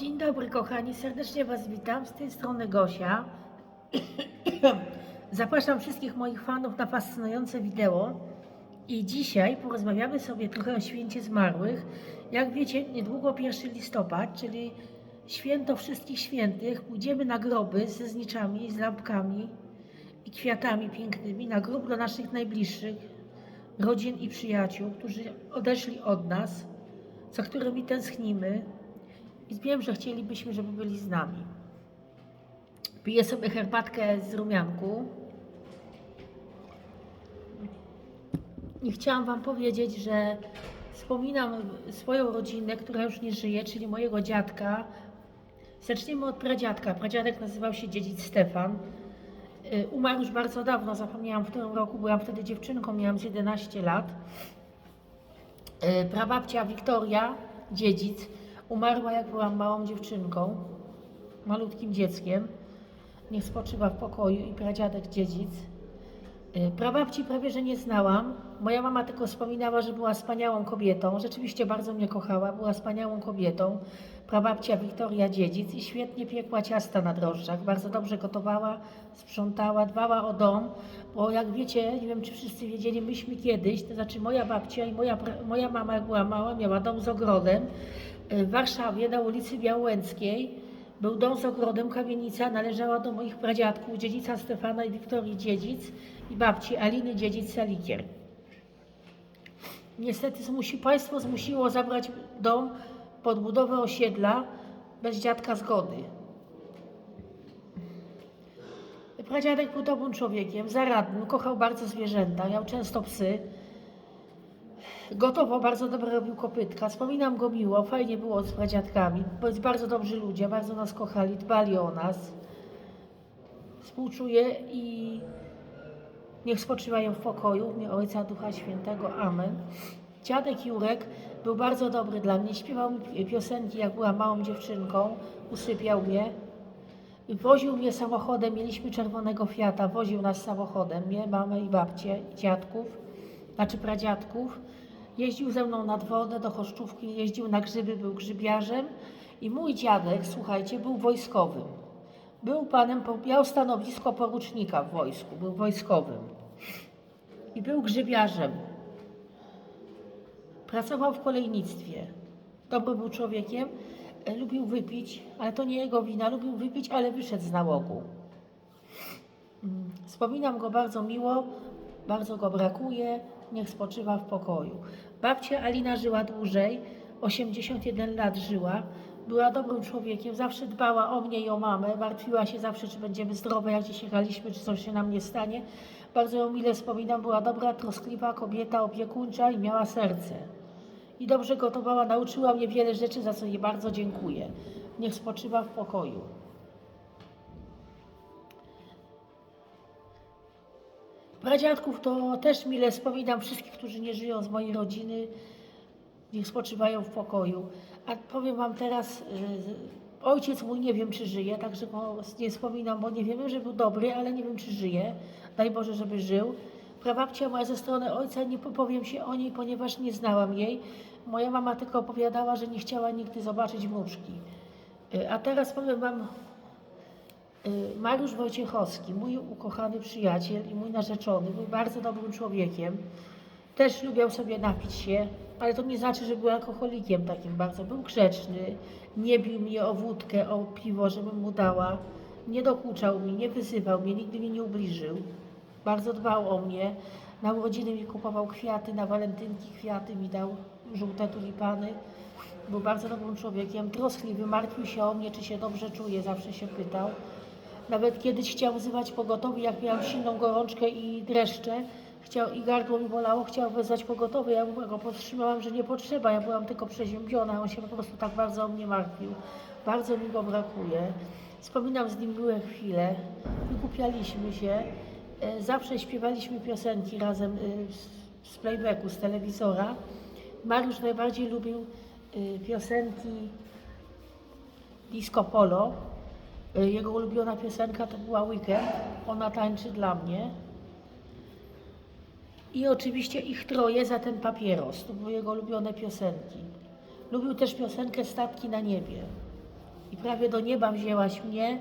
Dzień dobry kochani, serdecznie Was witam. Z tej strony Gosia. Zapraszam wszystkich moich fanów na fascynujące wideo. I dzisiaj porozmawiamy sobie trochę o święcie zmarłych. Jak wiecie, niedługo 1 listopad, czyli święto wszystkich świętych. Pójdziemy na groby ze zniczami, z lampkami i kwiatami pięknymi, na grób do naszych najbliższych, rodzin i przyjaciół, którzy odeszli od nas, za którymi tęsknimy. I wiem, że chcielibyśmy, żeby byli z nami. Piję sobie herbatkę z rumianku. I chciałam Wam powiedzieć, że wspominam swoją rodzinę, która już nie żyje, czyli mojego dziadka. Zacznijmy od pradziadka. Pradziadek nazywał się dziedzic Stefan. Y, Umarł już bardzo dawno, zapomniałam w którym roku, byłam wtedy dziewczynką, miałam z 11 lat. Y, Prababcia Wiktoria, dziedzic, umarła jak byłam małą dziewczynką, malutkim dzieckiem. Niech spoczywa w pokoju i pradziadek dziedzic. Y, Prababci prawie, że nie znałam. Moja mama tylko wspominała, że była wspaniałą kobietą. Rzeczywiście bardzo mnie kochała, była wspaniałą kobietą. Prababcia Wiktoria Dziedzic i świetnie piekła ciasta na drożdżach. Bardzo dobrze gotowała, sprzątała, dbała o dom. Bo jak wiecie, nie wiem czy wszyscy wiedzieli, myśmy kiedyś, to znaczy moja babcia i moja, moja mama jak była mała, miała dom z ogrodem w Warszawie na ulicy Białęckiej. Był dom z ogrodem, kamienica należała do moich pradziadków, dziedzica Stefana i Wiktorii Dziedzic i babci Aliny Dziedzic Salikier. Niestety zmusi, państwo zmusiło zabrać dom pod budowę osiedla bez dziadka zgody. Pradziadek był dobrym człowiekiem, zaradnym, kochał bardzo zwierzęta, miał często psy. Gotowo bardzo dobre robił kopytka. Wspominam go miło, fajnie było z pradziadkami. Jest bardzo dobrzy ludzie, bardzo nas kochali, dbali o nas. Współczuję i niech spoczywają w pokoju w imię Ojca Ducha Świętego. Amen. Dziadek Jurek był bardzo dobry dla mnie. Śpiewał mi piosenki, jak byłam małą dziewczynką. Usypiał mnie. Woził mnie samochodem. Mieliśmy czerwonego Fiata. Woził nas samochodem. Mnie, mamę i babcię, dziadków, znaczy pradziadków. Jeździł ze mną nad wodę do Choszczówki. Jeździł na grzyby, był grzybiarzem. I mój dziadek, słuchajcie, był wojskowym. Był panem, miał stanowisko porucznika w wojsku. Był wojskowym. I był grzybiarzem. Pracował w kolejnictwie. Dobry był człowiekiem, e, lubił wypić, ale to nie jego wina. Lubił wypić, ale wyszedł z nałogu. Mm, Wspominam go bardzo miło, bardzo go brakuje. Niech spoczywa w pokoju. Babcia Alina żyła dłużej, 81 lat żyła. Była dobrym człowiekiem, zawsze dbała o mnie i o mamę. Martwiła się zawsze, czy będziemy zdrowe, jak gdzieś jechaliśmy, czy coś się nam nie stanie. Bardzo ją mile wspominam, była dobra, troskliwa kobieta, opiekuńcza i miała serce i dobrze gotowała, nauczyła mnie wiele rzeczy, za co jej bardzo dziękuję. Niech spoczywa w pokoju. Pradziadków to też mile wspominam wszystkich, którzy nie żyją z mojej rodziny. Niech spoczywają w pokoju. A powiem Wam teraz, y, ojciec mój nie wiem, czy żyje, także go nie wspominam, bo nie wiemy, że był dobry, ale nie wiem, czy żyje. Daj Boże, żeby żył. Prababcia moja ze strony ojca, nie powiem się o niej, ponieważ nie znałam jej. Moja mama tylko opowiadała, że nie chciała nigdy zobaczyć wnuczki. Y, A teraz powiem Wam, Mariusz Wojciechowski, mój ukochany przyjaciel i mój narzeczony, był bardzo dobrym człowiekiem. Też lubiał sobie napić się, ale to nie znaczy, że był alkoholikiem takim bardzo. Był grzeczny, nie bił mnie o wódkę, o piwo, żebym mu dała. Nie dokuczał mi, nie wyzywał mnie, nigdy mnie nie ubliżył. Bardzo dbał o mnie. Na urodziny mi kupował kwiaty, na walentynki kwiaty mi dał, żółte tulipany. Był bardzo dobrym człowiekiem, troskliwy, martwił się o mnie, czy się dobrze czuję, zawsze się pytał. Nawet kiedyś chciał wzywać pogotowie, jak miałam silną gorączkę i dreszcze, chciał, i gardło mi bolało, chciał wezwać pogotowie. Ja go powstrzymałam, że nie potrzeba, ja byłam tylko przeziębiona, on się po prostu tak bardzo o mnie martwił. Bardzo mi go brakuje. Wspominam z nim miłe chwile, wykupialiśmy się, e, zawsze śpiewaliśmy piosenki razem e, z- z playbacku, z telewizora. Mariusz najbardziej lubił e, piosenki Disco Polo. Y, Jego ulubiona piosenka to była Weekend. Ona tańczy dla mnie. I oczywiście ich troje za ten papieros. To były jego ulubione piosenki. Lubił też piosenkę Statki na niebie. I prawie do nieba wzięłaś mnie.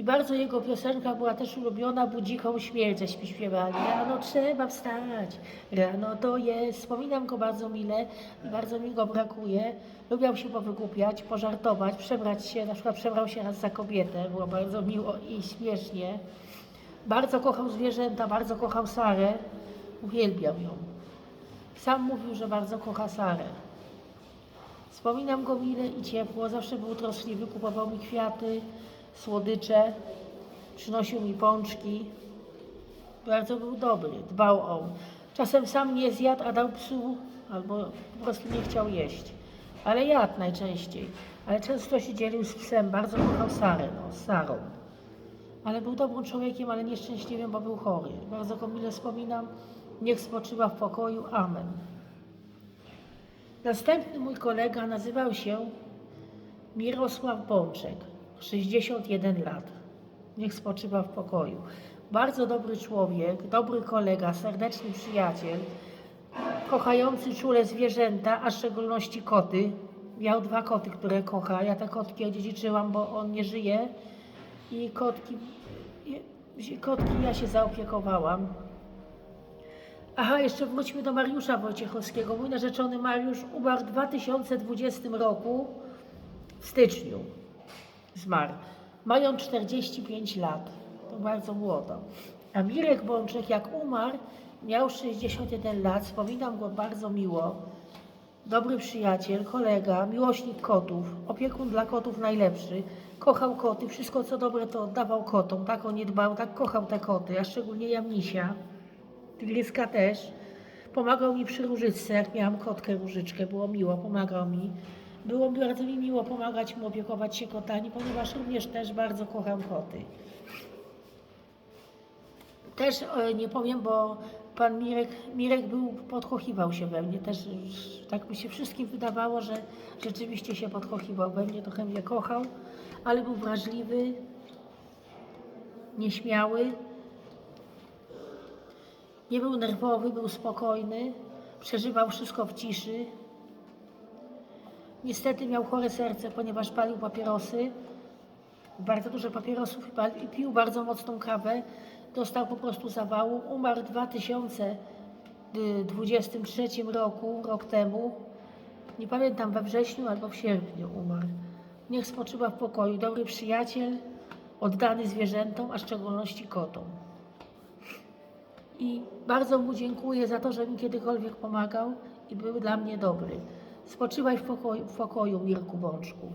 I bardzo jego piosenka była też ulubiona, Budziką śmierć śpiewali. Rano trzeba wstać, rano to jest. Wspominam go bardzo mile i bardzo mi go brakuje. Lubiał się powygłupiać, pożartować, przebrać się, na przykład przebrał się raz za kobietę, było bardzo miło i śmiesznie. Bardzo kochał zwierzęta, bardzo kochał Sarę, uwielbiał ją. Sam mówił, że bardzo kocha Sarę. Wspominam go mile i ciepło, zawsze był troskliwy, kupował mi kwiaty, słodycze, przynosił mi pączki. Bardzo był dobry, dbał o. Czasem sam nie zjadł, a dał psu, albo po prostu nie chciał jeść. Ale jadł najczęściej. Ale często się dzielił z psem, bardzo kochał Sarę, no, Sarą. Ale był dobrym człowiekiem, ale nieszczęśliwym, bo był chory. Bardzo go mile wspominam. Niech spoczywa w pokoju. Amen. Następny mój kolega nazywał się Mirosław Bączek, 61 lat. Niech spoczywa w pokoju. Bardzo dobry człowiek, dobry kolega, serdeczny przyjaciel, kochający czule zwierzęta, a w szczególności koty. Miał dwa koty, które kocha. Ja te kotki odziedziczyłam, bo on nie żyje. I kotki, kotki ja się zaopiekowałam. Aha, jeszcze wróćmy do Mariusza Wojciechowskiego. Mój narzeczony Mariusz umarł w 2020 roku w styczniu. Zmarł. Mając 45 lat. To bardzo młodo. A Mirek Bączek, jak umarł, miał 61 lat. Wspominam go bardzo miło. Dobry przyjaciel, kolega, miłośnik kotów, opiekun dla kotów najlepszy. Kochał koty, wszystko co dobre to oddawał kotom. Tak o nie dbał, tak kochał te koty, a szczególnie Jamnisia. Tygryska też. Pomagał mi przy różyczce, jak miałam kotkę różyczkę, było miło, pomagał mi. Było bardzo mi miło pomagać mu opiekować się kotami, ponieważ również też bardzo kocham koty. Też e, nie powiem, bo pan Mirek, Mirek był, podkochiwał się we mnie. Też tak mi się wszystkim wydawało, że rzeczywiście się podkochiwał we mnie, trochę mnie kochał, ale był wrażliwy, nieśmiały. Nie był nerwowy, był spokojny, przeżywał wszystko w ciszy. Niestety miał chore serce, ponieważ palił papierosy, bardzo dużo papierosów i i pił bardzo mocną kawę. Dostał po prostu zawału. Umarł w 2023 roku, rok temu. Nie pamiętam, we wrześniu albo w sierpniu umarł. Niech spoczywa w pokoju. Dobry przyjaciel, oddany zwierzętom, a w szczególności kotom i bardzo mu dziękuję za to, że mi kiedykolwiek pomagał i był dla mnie dobry. Spoczywaj w pokoju, w pokoju Mirku Bączku.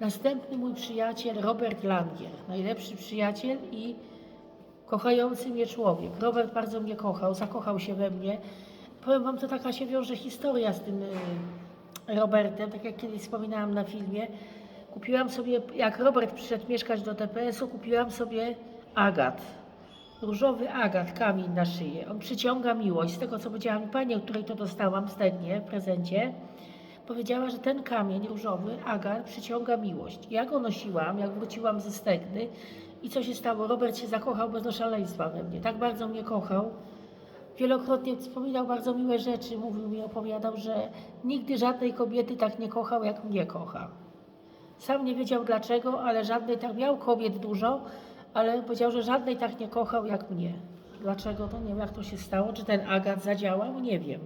Następny mój przyjaciel Robert Langier, najlepszy przyjaciel i kochający mnie człowiek. Robert bardzo mnie kochał, zakochał się we mnie. Powiem Wam, to taka się wiąże historia z tym y, Robertem, tak jak kiedyś wspominałam na filmie. Kupiłam sobie, jak Robert przyszedł mieszkać do TPS-u, kupiłam sobie agat. Różowy agat, kamień na szyję. On przyciąga miłość. Z tego, co powiedziała mi pani, od której to dostałam wstępnie w prezencie, powiedziała, że ten kamień różowy, agat, przyciąga miłość. Ja go nosiłam, jak wróciłam ze Stegny i co się stało? Robert się zakochał bez szaleństwa we mnie. Tak bardzo mnie kochał. Wielokrotnie wspominał bardzo miłe rzeczy. Mówił mi, opowiadał, że nigdy żadnej kobiety tak nie kochał, jak mnie kocha. Sam nie wiedział dlaczego, ale żadnej tak miał kobiet dużo, ale powiedział, że żadnej tak nie kochał jak mnie. Dlaczego to nie wiem, jak to się stało, czy ten agat zadziałał, nie wiem.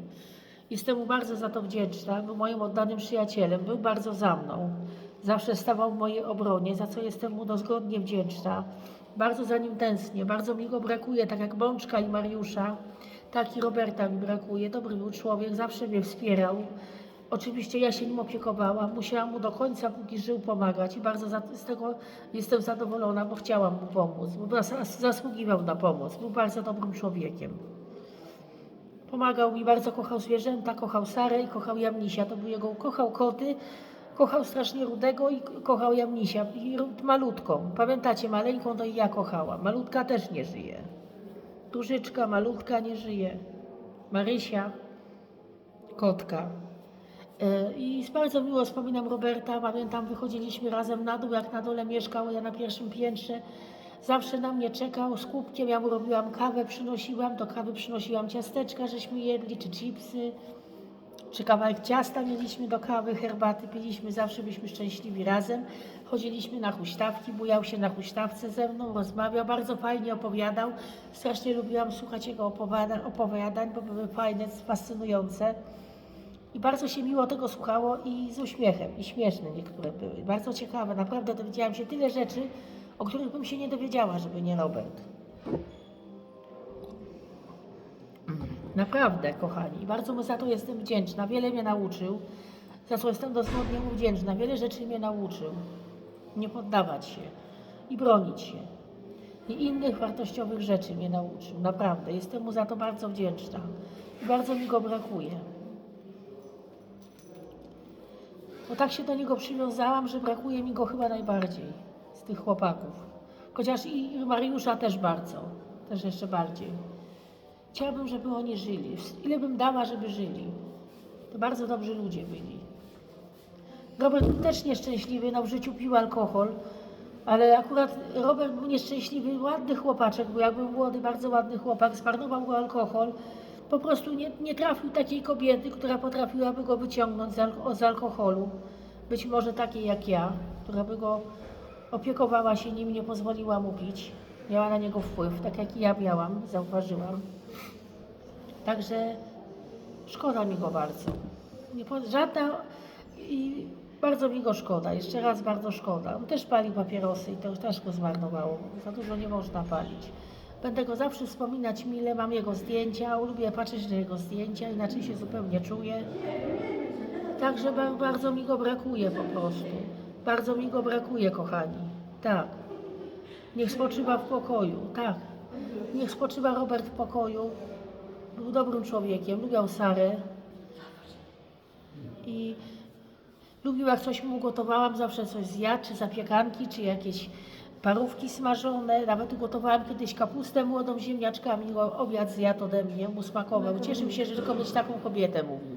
Jestem mu bardzo za to wdzięczna, był moim oddanym przyjacielem, był bardzo za mną. Zawsze stawał w mojej obronie, za co jestem mu dozgodnie wdzięczna. Bardzo za nim tęsknię, bardzo mi go brakuje, tak jak Bączka i Mariusza, tak i Roberta mi brakuje. Dobry był człowiek, zawsze mnie wspierał. Oczywiście ja się nim opiekowałam, musiałam mu do końca, póki żył, pomagać i bardzo z tego jestem zadowolona, bo chciałam mu pomóc, bo zas- zasługiwał na pomoc, był bardzo dobrym człowiekiem. Pomagał mi, bardzo kochał zwierzęta, kochał Sarę i kochał Jamnisia, to był jego, kochał koty, kochał strasznie Rudego i kochał Jamnisia, i malutką. Pamiętacie, maleńką to i ja kochałam, malutka też nie żyje. Dużyczka, malutka nie żyje. Marysia, kotka. E, I bardzo miło wspominam Roberta. Pamiętam, wychodziliśmy razem na dół, jak na dole mieszkał, ja na pierwszym piętrze. Zawsze na mnie czekał z kubkiem, ja mu robiłam kawę, przynosiłam, do kawy przynosiłam ciasteczka, żeśmy jedli, czy chipsy. czy kawałek ciasta mieliśmy do kawy, herbaty, piliśmy, zawsze byliśmy szczęśliwi razem. Chodziliśmy na huśtawki, bujał się na huśtawce ze mną, rozmawiał, bardzo fajnie opowiadał. Strasznie lubiłam słuchać jego opowiadań, opowiadań bo były fajne, fascynujące. I bardzo się miło tego słuchało i z uśmiechem, i śmieszne niektóre były. Bardzo ciekawe, naprawdę dowiedziałam się tyle rzeczy, o których bym się nie dowiedziała, żeby nie Robert. Naprawdę, kochani. Bardzo mu za to jestem wdzięczna. Wiele mnie nauczył, za co jestem dosłownie mu wdzięczna. Wiele rzeczy mnie nauczył. Nie poddawać się i bronić się. I innych wartościowych rzeczy mnie nauczył. Naprawdę. Jestem mu za to bardzo wdzięczna. I bardzo mi go brakuje. Bo tak się do niego przywiązałam, że brakuje mi go chyba najbardziej z tych chłopaków. Chociaż i Mariusza też bardzo. Też jeszcze bardziej. Chciałabym, żeby oni żyli. Ile bym dała, żeby żyli. To bardzo dobrzy ludzie byli. Robert był też nieszczęśliwy, no w życiu pił alkohol, ale akurat Robert był nieszczęśliwy, ładny chłopaczek, bo jak był młody, bardzo ładny chłopak, zmarnował go alkohol. Po prostu nie, nie trafił takiej kobiety, która potrafiłaby go wyciągnąć z, alko- z alkoholu. Być może takiej jak ja, która by go opiekowała się nim, nie pozwoliła mu pić. Miała na niego wpływ, tak jak i ja miałam, zauważyłam. Także szkoda mi go bardzo. Nie, żadna i bardzo mi go szkoda. Jeszcze raz bardzo szkoda. On też palił papierosy i to też go zmarnowało. Za dużo nie można palić. Będę go zawsze wspominać mile, mam jego zdjęcia, lubię patrzeć na jego zdjęcia, inaczej się zupełnie czuję. Także ba- bardzo mi go brakuje po prostu. Bardzo mi go brakuje, kochani. Tak. Niech spoczywa w pokoju. Tak. Niech spoczywa Robert w pokoju. Był dobrym człowiekiem, lubiał Sarę. I lubił, jak coś mu gotowałam, zawsze coś zjadł, czy zapiekanki, czy jakieś parówki smażone. Nawet ugotowałam kiedyś kapustę młodą ziemniaczkami. Obiad zjadł ode mnie, mu smakował. Cieszył się, że tylko mieć taką kobietę, mówił.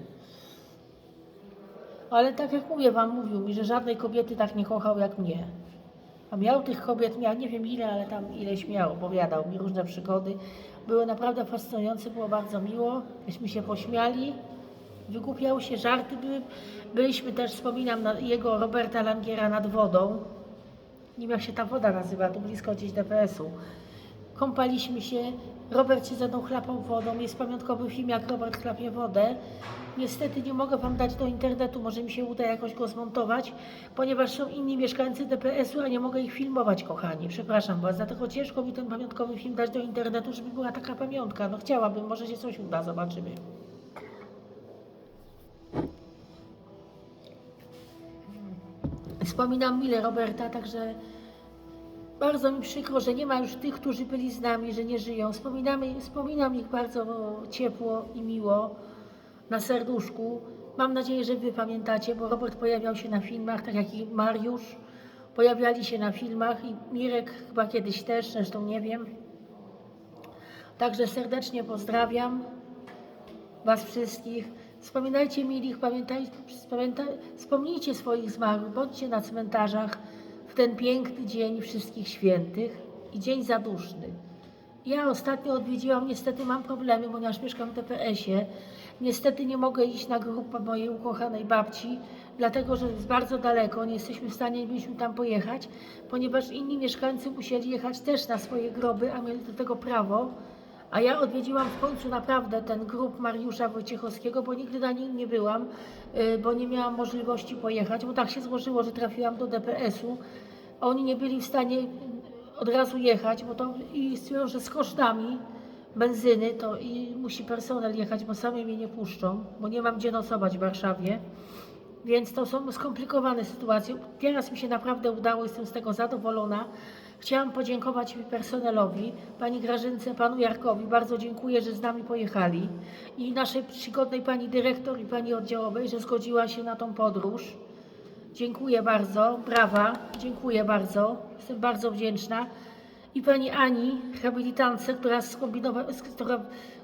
Ale tak jak mówię Wam, mówił mi, że żadnej kobiety tak nie kochał jak mnie. A miał tych kobiet, miał nie wiem ile, ale tam ileś miał, opowiadał mi różne przygody. Były naprawdę fascynujące, było bardzo miło, myśmy się pośmiali, wygłupiał się, żarty były. Byliśmy też, wspominam, na jego Roberta Langiera nad wodą. Nie wiem jak się ta woda nazywa, tu blisko gdzieś DPS-u. Kąpaliśmy się, Robert się ze mną chlapał wodą, jest pamiątkowy film jak Robert chlapie wodę. Niestety nie mogę Wam dać do internetu, może mi się uda jakoś go zmontować, ponieważ są inni mieszkańcy DPS-u, a nie mogę ich filmować, kochani. Przepraszam Was, dlatego ciężko mi ten pamiątkowy film dać do internetu, żeby była taka pamiątka. No chciałabym, może się coś uda, zobaczymy. Wspominam mile Roberta, także bardzo mi przykro, że nie ma już tych, którzy byli z nami, że nie żyją. Wspominamy, wspominam ich bardzo ciepło i miło na serduszku. Mam nadzieję, że Wy pamiętacie, bo Robert pojawiał się na filmach, tak jak i Mariusz. Pojawiali się na filmach i Mirek chyba kiedyś też, zresztą nie wiem. Także serdecznie pozdrawiam Was wszystkich. Wspominajcie milich, pamiętaj, pamiętaj, wspomnijcie swoich zmarłych, bądźcie na cmentarzach w ten piękny dzień wszystkich świętych i dzień zaduszny. Ja ostatnio odwiedziłam, niestety mam problemy, ponieważ mieszkam w DPS-ie. Niestety nie mogę iść na grupę mojej ukochanej babci, dlatego że jest bardzo daleko, nie jesteśmy w stanie, nie byliśmy tam pojechać, ponieważ inni mieszkańcy musieli jechać też na swoje groby, a mieli do tego prawo. A ja odwiedziłam w końcu naprawdę ten grób Mariusza Wojciechowskiego, bo nigdy na nim nie byłam, y, bo nie miałam możliwości pojechać, bo tak się złożyło, że trafiłam do DPS-u. Oni nie byli w stanie od razu jechać, bo to i stwierdzą, że z kosztami benzyny to i musi personel jechać, bo sami mnie nie puszczą, bo nie mam gdzie nocować w Warszawie. Więc to są skomplikowane sytuacje. Teraz mi się naprawdę udało, jestem z tego zadowolona. Chciałam podziękować personelowi, pani Grażynce, panu Jarkowi. Bardzo dziękuję, że z nami pojechali. I naszej przygodnej pani dyrektor i pani oddziałowej, że zgodziła się na tą podróż. Dziękuję bardzo, brawa, dziękuję bardzo, jestem bardzo wdzięczna. I pani Ani, habilitantce, która, skombinowa- sk- która,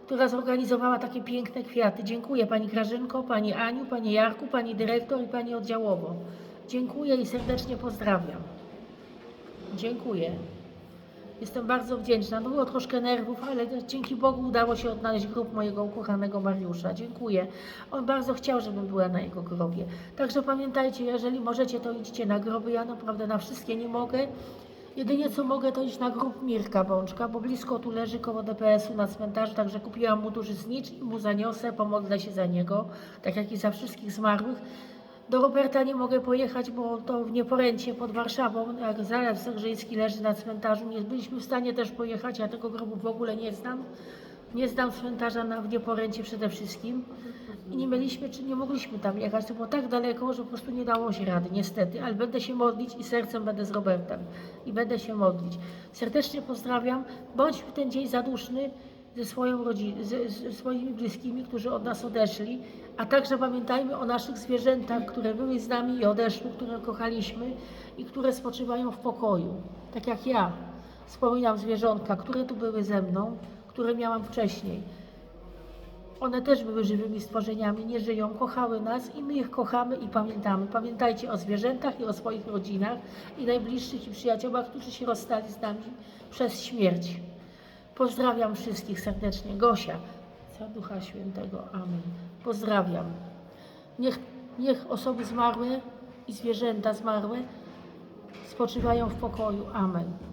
która zorganizowała takie piękne kwiaty. Dziękuję pani Grażynko, pani Aniu, pani Jarku, pani dyrektor i pani oddziałowo. Dziękuję i serdecznie pozdrawiam. Dziękuję. Jestem bardzo wdzięczna. Było troszkę nerwów, ale dzięki Bogu udało się odnaleźć grób mojego ukochanego Mariusza. Dziękuję. On bardzo chciał, żebym była na jego grobie. Także pamiętajcie, jeżeli możecie, to idźcie na groby. Ja naprawdę na wszystkie nie mogę. Jedynie co mogę, to iść na grób Mirka Bączka, bo blisko tu leży koło DPS-u na cmentarzu, także kupiłam mu duży znicz i mu zaniosę, pomodlę się za niego, tak jak i za wszystkich zmarłych. Do Roberta nie mogę pojechać, bo to w Nieporęcie pod Warszawą, jak Zalew Zegrzyński leży na cmentarzu. Nie byliśmy w stanie też pojechać, ja tego grobu w ogóle nie znam. Nie znam cmentarza na, w Nieporęcie przede wszystkim. I nie mieliśmy, czy nie mogliśmy tam jechać. To było tak daleko, że po prostu nie dało się rady, niestety. Ale będę się modlić i sercem będę z Robertem. I będę się modlić. Serdecznie pozdrawiam. Bądź w ten dzień zaduszny ze swoją ze, ze swoimi bliskimi, którzy od nas odeszli. A także pamiętajmy o naszych zwierzętach, które były z nami i odeszły, które kochaliśmy i które spoczywają w pokoju. Tak jak ja. Wspominam zwierzątka, które tu były ze mną, które miałam wcześniej. One też były żywymi stworzeniami, nie żyją, kochały nas i my ich kochamy i pamiętamy. Pamiętajcie o zwierzętach i o swoich rodzinach i najbliższych i przyjaciołach, którzy się rozstali z nami przez śmierć. Pozdrawiam wszystkich serdecznie. Gosia, za Ducha Świętego. Amen. Pozdrawiam. Niech, niech osoby zmarłe i zwierzęta zmarłe spoczywają w pokoju. Amen.